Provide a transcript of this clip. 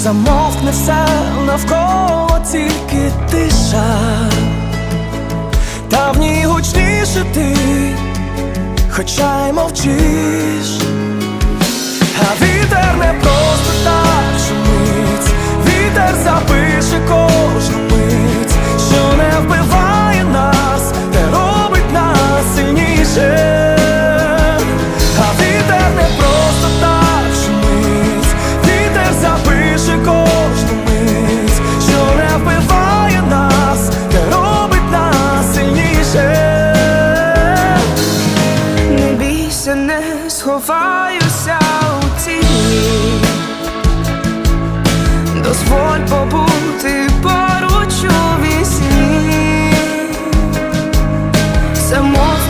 замовкне все навколо тільки тиша, та в ній гучніше ти, хоча й мовчиш. більше не сховаюся у тіні дозволь побути поруч у вісні. Замов